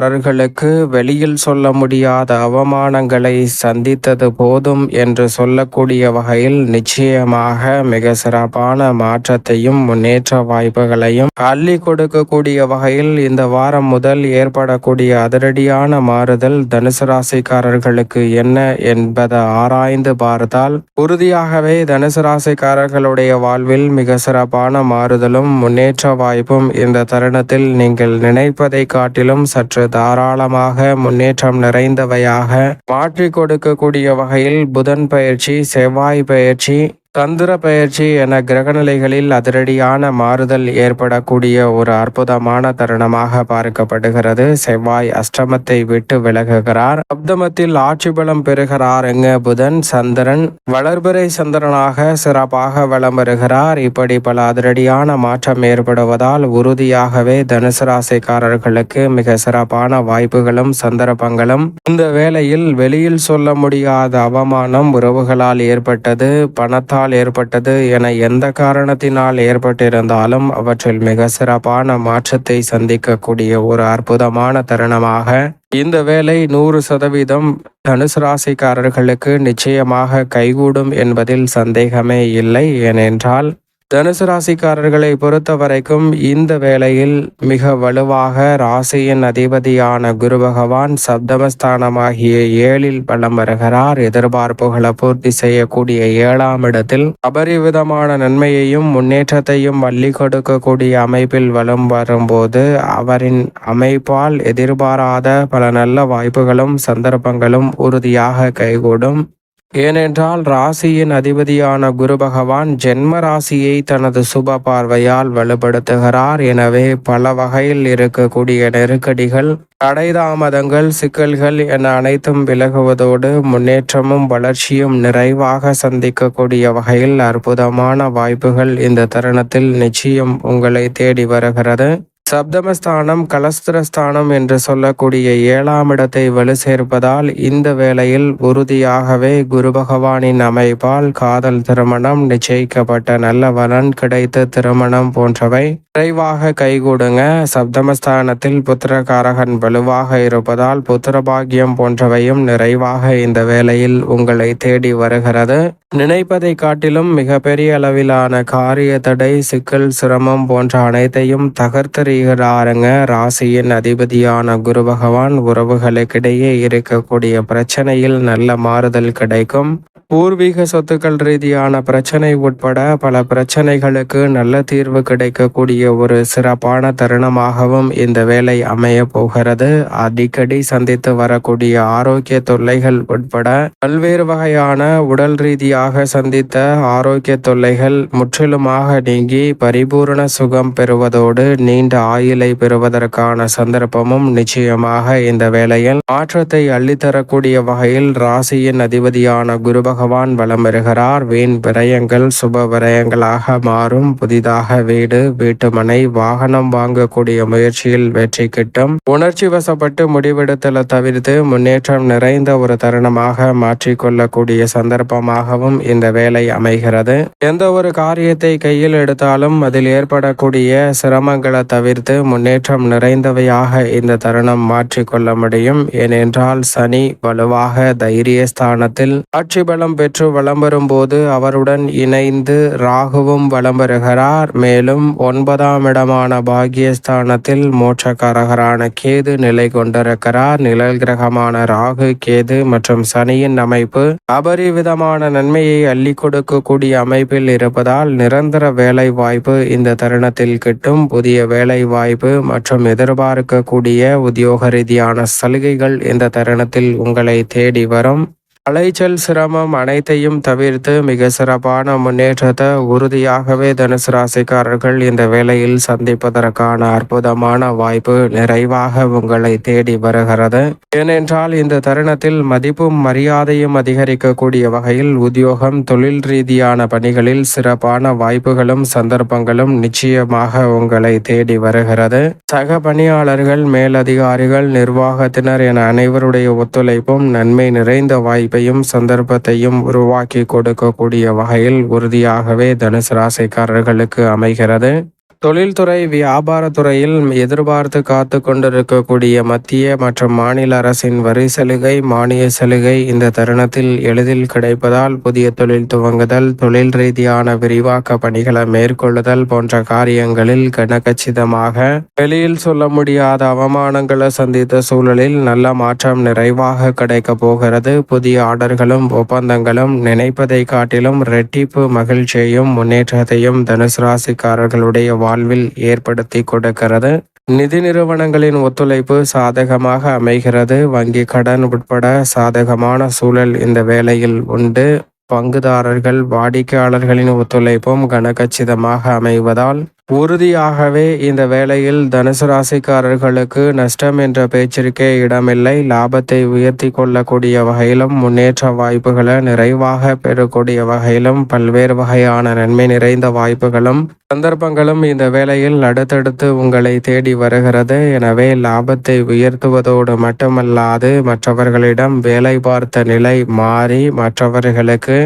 அவர்களுக்கு வெளியில் சொல்ல முடியாத அவமானங்களை சந்தித்தது போதும் என்று சொல்லக்கூடிய வகையில் நிச்சயமாக மிக சிறப்பான மாற்றத்தையும் முன்னேற்ற வாய்ப்புகளையும் அள்ளி கொடுக்கக்கூடிய வகையில் இந்த வாரம் முதல் ஏற்படக்கூடிய அதிரடியான மாறுதல் தனுசு ராசிக்காரர்களுக்கு என்ன என்பதை ஆராய்ந்து பார்த்தால் உறுதியாகவே தனுசு ராசிக்காரர்களுடைய வாழ்வில் மிக சிறப்பான மாறுதலும் முன்னேற்ற வாய்ப்பும் இந்த தருணத்தில் நீங்கள் நினைப்பதை காட்டிலும் சற்று தாராளமாக முன்னேற்றம் நிறைந்தவையாக. மாற்றிக் கொடுக்கக்கூடிய வகையில் புதன் பயிற்சி செவ்வாய் பயிற்சி சந்திர பயிற்சி என கிரகநிலைகளில் அதிரடியான மாறுதல் ஏற்படக்கூடிய ஒரு அற்புதமான தருணமாக பார்க்கப்படுகிறது. செவ்வாய் அஷ்டமத்தை விட்டு விலகுகிறார். சப்தமத்தில் ஆட்சி பலம் பெறுகிறாருங்க புதன் சந்திரன். வளர்பிறை சந்திரனாக சிறப்பாக வளம் வருகிறார். இப்படி பல அதிரடியான மாற்றம் ஏற்படுவதால் உறுதியாகவே தனுசு ராசிக்காரர்களுக்கு மிக சிறப்பான வாய்ப்புகளும் சந்தர்ப்பங்களும் இந்த வேளையில் வெளியில் சொல்ல முடியாத அவமானம் உறவுகளால் ஏற்பட்டது. பணத்தால் காரணத்தினால் ஏற்பட்டது என எந்த காரணத்தினால் ஏற்பட்டிருந்தாலும் அவற்றில் மிக சிறப்பான மாற்றத்தை சந்திக்கக்கூடிய ஒரு அற்புதமான தருணமாக இந்த வேலை நூறு சதவீதம் தனுசு ராசிக்காரர்களுக்கு நிச்சயமாக கைகூடும் என்பதில் சந்தேகமே இல்லை. ஏனென்றால் தனுசு ராசிக்காரர்களை பொறுத்த வரைக்கும் இந்த வேளையில் மிக வலுவாக ராசியின் அதிபதியான குரு பகவான் சப்தமஸ்தானமாகிய ஏழில் பலம் வருகிறார். எதிர்பார்ப்புகளை பூர்த்தி செய்யக்கூடிய ஏழாம் இடத்தில் அபரிவிதமான நன்மையையும் முன்னேற்றத்தையும் வள்ளி கொடுக்கக்கூடிய அமைப்பில் வலம் வரும்போது அவரின் அமைப்பால் எதிர்பாராத பல நல்ல வாய்ப்புகளும் சந்தர்ப்பங்களும் உறுதியாக கைகூடும். ஏனென்றால் ராசியின் அதிபதியான குரு பகவான் ஜென்ம ராசியை தனது சுப பார்வையால் வலுப்படுத்துகிறார். எனவே பல வகையில் இருக்கக்கூடிய நெருக்கடிகள் தடைதாமதங்கள் சிக்கல்கள் என அனைத்தும் விலகுவதோடு முன்னேற்றமும் வளர்ச்சியும் நிறைவாக சந்திக்கக்கூடிய வகையில் அற்புதமான வாய்ப்புகள் இந்த தருணத்தில் நிச்சயம் உங்களை தேடி வருகிறது. சப்தமஸ்தானம் கலஸ்திரஸ்தானம் என்று சொல்லக்கூடிய ஏழாம் இடத்தை வலு சேர்ப்பதால் இந்த வேளையில் உறுதியாகவே குரு பகவானின் அமைப்பால் காதல் திருமணம் நிச்சயிக்கப்பட்ட நல்ல வரன் கிடைத்த திருமணம் போன்றவை விரைவாக கைகூடுங்க. சப்தமஸ்தானத்தில் புத்திரகாரகன் வலுவாக இருப்பதால் புத்திரபாகியம் போன்றவையும் நிறைவாக இந்த வேளையில் உங்களை தேடி வருகிறது. நினைப்பதை காட்டிலும் மிகப்பெரிய அளவிலான காரிய தடை சிக்கல் சிரமம் போன்ற அனைத்தையும் தகர்த்தறிகிறாருங்க ராசியின் அதிபதியான குரு பகவான் உறவுகளுக்கிடையே இருக்கக்கூடிய பிரச்சனையில் நல்ல மாறுதல் கிடைக்கும். பூர்வீக சொத்துக்கள் ரீதியான பிரச்சனை உட்பட பல பிரச்சனைகளுக்கு நல்ல தீர்வு கிடைக்கக்கூடிய ஒரு சிறப்பான தருணமாகவும் இந்த வேலை அமைய போகிறது. அடிக்கடி சந்தித்து வரக்கூடிய ஆரோக்கிய தொல்லைகள் உட்பட பல்வேறு வகையான உடல் ரீதியாக சந்தித்த ஆரோக்கிய தொல்லைகள் முற்றிலுமாக நீங்கி பரிபூர்ண சுகம் பெறுவதோடு நீண்ட ஆயுளை பெறுவதற்கான சந்தர்ப்பமும் நிச்சயமாக இந்த வேளையில் மாற்றத்தை அள்ளித்தரக்கூடிய வகையில் ராசியின் அதிபதியான குருபக பகவான் வலம் வருகிறார். வீண் விரயங்கள் சுப விரயங்களாக மாறும். புதிதாக வீடு வீட்டுமனை வாகனம் வாங்கக்கூடிய முயற்சியில் வெற்றி கிட்டும். உணர்ச்சி வசப்பட்டு முடிவெடுத்தல தவிர்த்து முன்னேற்றம் நிறைந்த ஒரு தருணமாக மாற்றிக்கொள்ளக்கூடிய சந்தர்ப்பமாகவும் இந்த வேலை அமைகிறது. எந்த ஒரு காரியத்தை கையில் எடுத்தாலும் அதில் ஏற்படக்கூடிய சிரமங்களை தவிர்த்து முன்னேற்றம் நிறைந்தவையாக இந்த தருணம் மாற்றிக்கொள்ள முடியும். ஏனென்றால் சனி வலுவாக தைரிய ஸ்தானத்தில் ஆட்சி பலம் பலம் பெற்று வலம் வரும்போது அவருடன் இணைந்து ராகுவும் வலம் வருகிறார் மேலும் ஒன்பதாம் இடமான பாகியஸ்தானத்தில் மோட்சக்காரகரான கேது நிலை கொண்டிருக்கிறார். நிழல் கிரகமான ராகு கேது மற்றும் சனியின் அமைப்பு அபரிவிதமான நன்மையை அள்ளி கொடுக்கக்கூடிய அமைப்பில் இருப்பதால் நிரந்தர வேலை வாய்ப்பு இந்த தருணத்தில் கிட்டும். புதிய வேலை வாய்ப்பு மற்றும் எதிர்பார்க்கக்கூடிய உத்தியோக ரீதியான சலுகைகள் இந்த தருணத்தில் உங்களை தேடி வரும். அலைச்சல் சிரமம் அனைத்தையும் தவிர்த்து மிக சிறப்பான முன்னேற்றத்தை உறுதியாகவே தனுசு ராசிக்காரர்கள் இந்த வேலையில் சந்திப்பதற்கான அற்புதமான வாய்ப்பு நிறைவாக உங்களை தேடி வருகிறது. ஏனென்றால் இந்த தருணத்தில் மதிப்பும் மரியாதையும் அதிகரிக்கக்கூடிய வகையில் உத்தியோகம் தொழில் ரீதியான பணிகளில் சிறப்பான வாய்ப்புகளும் சந்தர்ப்பங்களும் நிச்சயமாக உங்களை தேடி வருகிறது. சக பணியாளர்கள் மேலதிகாரிகள் நிர்வாகத்தினர் என அனைவருடைய ஒத்துழைப்பும் நன்மை நிறைந்த வாய்ப்பு வாய்ப்பையும் சந்தர்ப்பத்தையும் உருவாக்கி கொடுக்கக்கூடிய வகையில் உறுதியாகவே தனுசு ராசிக்காரர்களுக்கு அமைகிறது. தொழில்துறை வியாபாரத்துறையில் எதிர்பார்த்து காத்து கொண்டிருக்கக்கூடிய மத்திய மற்றும் மாநில அரசின் வரி சலுகை மானிய சலுகை இந்த தருணத்தில் எளிதில் கிடைப்பதால் புதிய தொழில் துவங்குதல் தொழில் ரீதியான விரிவாக்க பணிகளை மேற்கொள்ளுதல் போன்ற காரியங்களில் கனகச்சிதமாக வெளியில் சொல்ல முடியாத அவமானங்களை சந்தித்த சூழலில் நல்ல மாற்றம் நிறைவாக கிடைக்க போகிறது. புதிய ஆர்டர்களும் ஒப்பந்தங்களும் நினைப்பதை காட்டிலும் ரெட்டிப்பு மகிழ்ச்சியையும் முன்னேற்றத்தையும் தனுசு ராசிக்காரர்களுடைய வாழ்வில் ஏற்படுத்தி கொடுக்கிறது. நிதி நிறுவனங்களின் ஒத்துழைப்பு சாதகமாக அமைகிறது. வங்கி கடன் உட்பட சாதகமான சூழல் இந்த வேளையில் உண்டு. பங்குதாரர்கள் வாடிக்கையாளர்களின் ஒத்துழைப்பும் கனகச்சிதமாக அமைவதால் உறுதியாகவே இந்த வேளையில் தனுசு ராசிக்காரர்களுக்கு நஷ்டம் என்ற பேச்சிற்கே இடமில்லை. லாபத்தை உயர்த்தி கொள்ளக்கூடிய வகையிலும் முன்னேற்ற வாய்ப்புகளை நிறைவாக பெறக்கூடிய வகையிலும் பல்வேறு வகையான நன்மை நிறைந்த வாய்ப்புகளும் சந்தர்ப்பங்களும் இந்த வேளையில் அடுத்தடுத்து உங்களை தேடி வருகிறது. எனவே லாபத்தை உயர்த்துவதோடு மட்டுமல்லாது மற்றவர்களிடம் வேலை பார்த்த நிலை மாறி மற்றவர்களுக்கு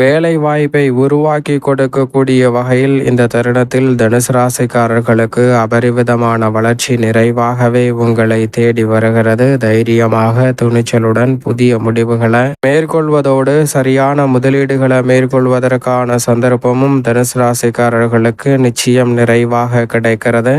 வேலை வாய்ப்பை உருவாக்கி கொடுக்கக்கூடிய வகையில் இந்த தருணத்தில் தனுசு ராசிக்காரர்களுக்கு அபரிவிதமான வளர்ச்சி நிறைவாகவே உங்களை தேடி வருகிறது. தைரியமாக துணிச்சலுடன் புதிய முடிவுகளை மேற்கொள்வதோடு சரியான முதலீடுகளை மேற்கொள்வதற்கான சந்தர்ப்பமும் தனுசு ராசிக்காரர்களுக்கு நிச்சயம் நிறைவாக கிடைக்கிறது.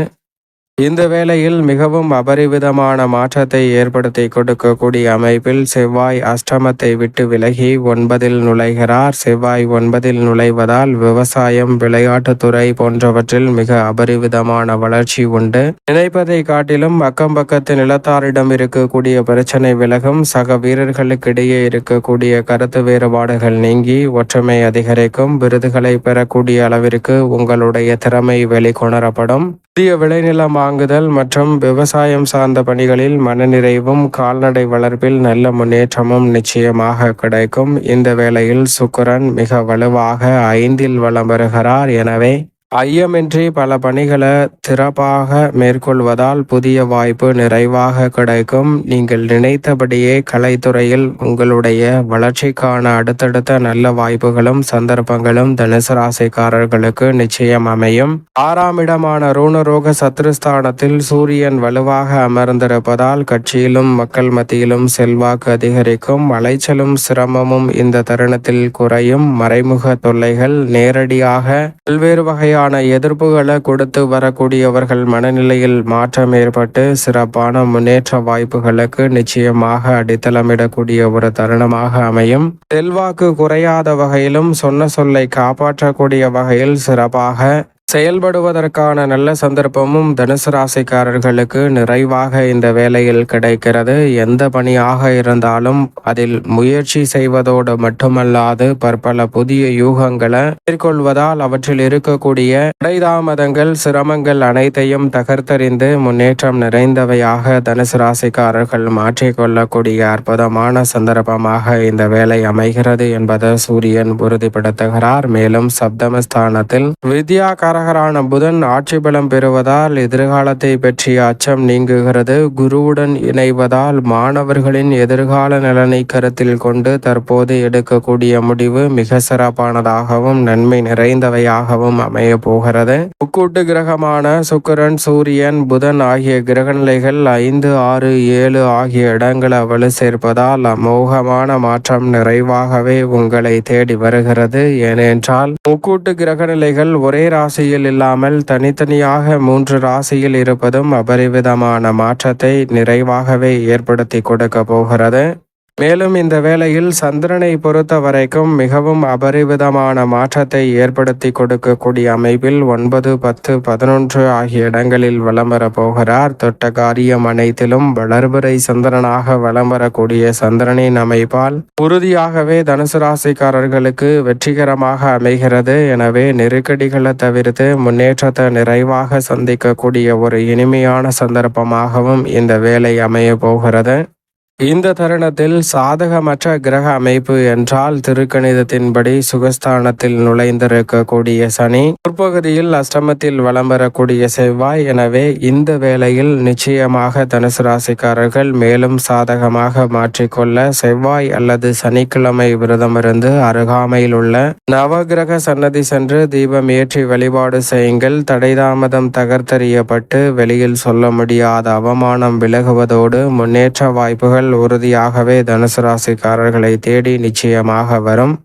இந்த வேளையில் மிகவும் அபரிவிதமான மாற்றத்தை ஏற்படுத்தி கொடுக்கக்கூடிய அமைப்பில் செவ்வாய் அஷ்டமத்தை விட்டு விலகி ஒன்பதில் நுழைகிறார். செவ்வாய் ஒன்பதில் நுழைவதால் விவசாயம் விளையாட்டுத்துறை போன்றவற்றில் மிக அபரிவிதமான வளர்ச்சி உண்டு. நினைப்பதை காட்டிலும் அக்கம் பக்கத்து நிலத்தாரிடம் இருக்கக்கூடிய பிரச்சனை விலகும். சக வீரர்களுக்கிடையே இருக்கக்கூடிய கருத்து வேறுபாடுகள் நீங்கி ஒற்றுமை அதிகரிக்கும். விருதுகளை பெறக்கூடிய அளவிற்கு உங்களுடைய திறமை வெளிக்கொணரப்படும். புதிய விளைநிலம் வாங்குதல் மற்றும் விவசாயம் சார்ந்த பணிகளில் மனநிறைவும் கால்நடை வளர்ப்பில் நல்ல முன்னேற்றமும் நிச்சயமாக கிடைக்கும். இந்த வேளையில் சுக்கரன் மிக வலுவாக ஐந்தில் வளம் வருகிறார். எனவே ஐயமின்றி பல பணிகளை சிறப்பாக மேற்கொள்வதால் புதிய வாய்ப்பு நிறைவாக கிடைக்கும். நீங்கள் நினைத்தபடியே கலைத்துறையில் உங்களுடைய வளர்ச்சிக்கான அடுத்தடுத்த நல்ல வாய்ப்புகளும் சந்தர்ப்பங்களும் தனுசு ராசிக்காரர்களுக்கு நிச்சயம் அமையும். ஆறாம் இடமான ரூணரோக சத்ருஸ்தானத்தில் சூரியன் வலுவாக அமர்ந்திருப்பதால் கட்சியிலும் மக்கள் மத்தியிலும் செல்வாக்கு அதிகரிக்கும். அலைச்சலும் சிரமமும் இந்த தருணத்தில் குறையும். மறைமுக தொல்லைகள் நேரடியாக பல்வேறு வகையான எதிரான எதிர்ப்புகளை கொடுத்து வரக்கூடியவர்கள் மனநிலையில் மாற்றம் ஏற்பட்டு சிறப்பான முன்னேற்ற வாய்ப்புகளுக்கு நிச்சயமாக அடித்தளமிடக்கூடிய ஒரு தருணமாக அமையும். செல்வாக்கு குறையாத வகையிலும் சொன்ன சொல்லை காப்பாற்றக்கூடிய வகையில் சிறப்பாக செயல்படுவதற்கான நல்ல சந்தர்ப்பமும் தனுசு ராசிக்காரர்களுக்கு நிறைவாக இந்த வேலையில் கிடைக்கிறது. எந்த பணியாக இருந்தாலும் அதில் முயற்சி செய்வதோடு மட்டுமல்லாது பற்பல புதிய யூகங்களை மேற்கொள்வதால் அவற்றில் இருக்கக்கூடிய இடைதாமதங்கள் சிரமங்கள் அனைத்தையும் தகர்த்தறிந்து முன்னேற்றம் நிறைந்தவையாக தனுசு ராசிக்காரர்கள் மாற்றிக்கொள்ளக்கூடிய அற்புதமான சந்தர்ப்பமாக இந்த வேலை அமைகிறது என்பதை சூரியன் உறுதிப்படுத்துகிறார். மேலும் சப்தமஸ்தானத்தில் வித்யாக்கார காரகரான புதன் ஆட்சி பலம் பெறுவதால் எதிர்காலத்தை பற்றிய அச்சம் நீங்குகிறது. குருவுடன் இணைவதால் மாணவர்களின் எதிர்கால நலனை கருத்தில் கொண்டு தற்போது எடுக்கக்கூடிய முடிவு மிக சிறப்பானதாகவும் நன்மை நிறைந்தவையாகவும் அமைய போகிறது. முக்கூட்டு கிரகமான சுக்கரன் சூரியன் புதன் ஆகிய கிரகநிலைகள் ஐந்து ஆறு ஏழு ஆகிய இடங்களை வலு சேர்ப்பதால் அமோகமான மாற்றம் நிறைவாகவே உங்களை தேடி வருகிறது. ஏனென்றால் முக்கூட்டு கிரகநிலைகள் ஒரே ராசி ராசியில் இல்லாமல் தனித்தனியாக மூன்று ராசியில் இருப்பதும் அபரிவிதமான மாற்றத்தை நிறைவாகவே ஏற்படுத்தி கொடுக்க போகிறது. மேலும் இந்த வேளையில் சந்திரனை பொறுத்த வரைக்கும் மிகவும் அபரிவிதமான மாற்றத்தை ஏற்படுத்தி கொடுக்கக்கூடிய அமைப்பில் ஒன்பது பத்து பதினொன்று ஆகிய இடங்களில் வலம் வரப்போகிறார். தொட்ட காரியம் அனைத்திலும் வளர்புரை சந்திரனாக வலம் வரக்கூடிய சந்திரனின் அமைப்பால் உறுதியாகவே தனுசு ராசிக்காரர்களுக்கு வெற்றிகரமாக அமைகிறது. எனவே நெருக்கடிகளை தவிர்த்து முன்னேற்றத்தை நிறைவாக சந்திக்கக்கூடிய ஒரு இனிமையான சந்தர்ப்பமாகவும் இந்த வேலை அமைய போகிறது. இந்த தருணத்தில் சாதகமற்ற கிரக அமைப்பு என்றால் திருக்கணிதத்தின்படி சுகஸ்தானத்தில் நுழைந்திருக்கக்கூடிய சனி முற்பகுதியில் அஷ்டமத்தில் வலம் வரக்கூடிய செவ்வாய். எனவே இந்த வேளையில் நிச்சயமாக தனுசு ராசிக்காரர்கள் மேலும் சாதகமாக மாற்றிக்கொள்ள செவ்வாய் அல்லது சனிக்கிழமை விரதமிருந்து அருகாமையில் உள்ள நவகிரக சன்னதி சென்று தீபம் ஏற்றி வழிபாடு செய்யுங்கள். தடைதாமதம் தகர்த்தறியப்பட்டு வெளியில் சொல்ல முடியாத அவமானம் விலகுவதோடு முன்னேற்ற வாய்ப்புகள் உறுதியாகவே தனுசு ராசிக்காரர்களை தேடி நிச்சயமாக வரும்.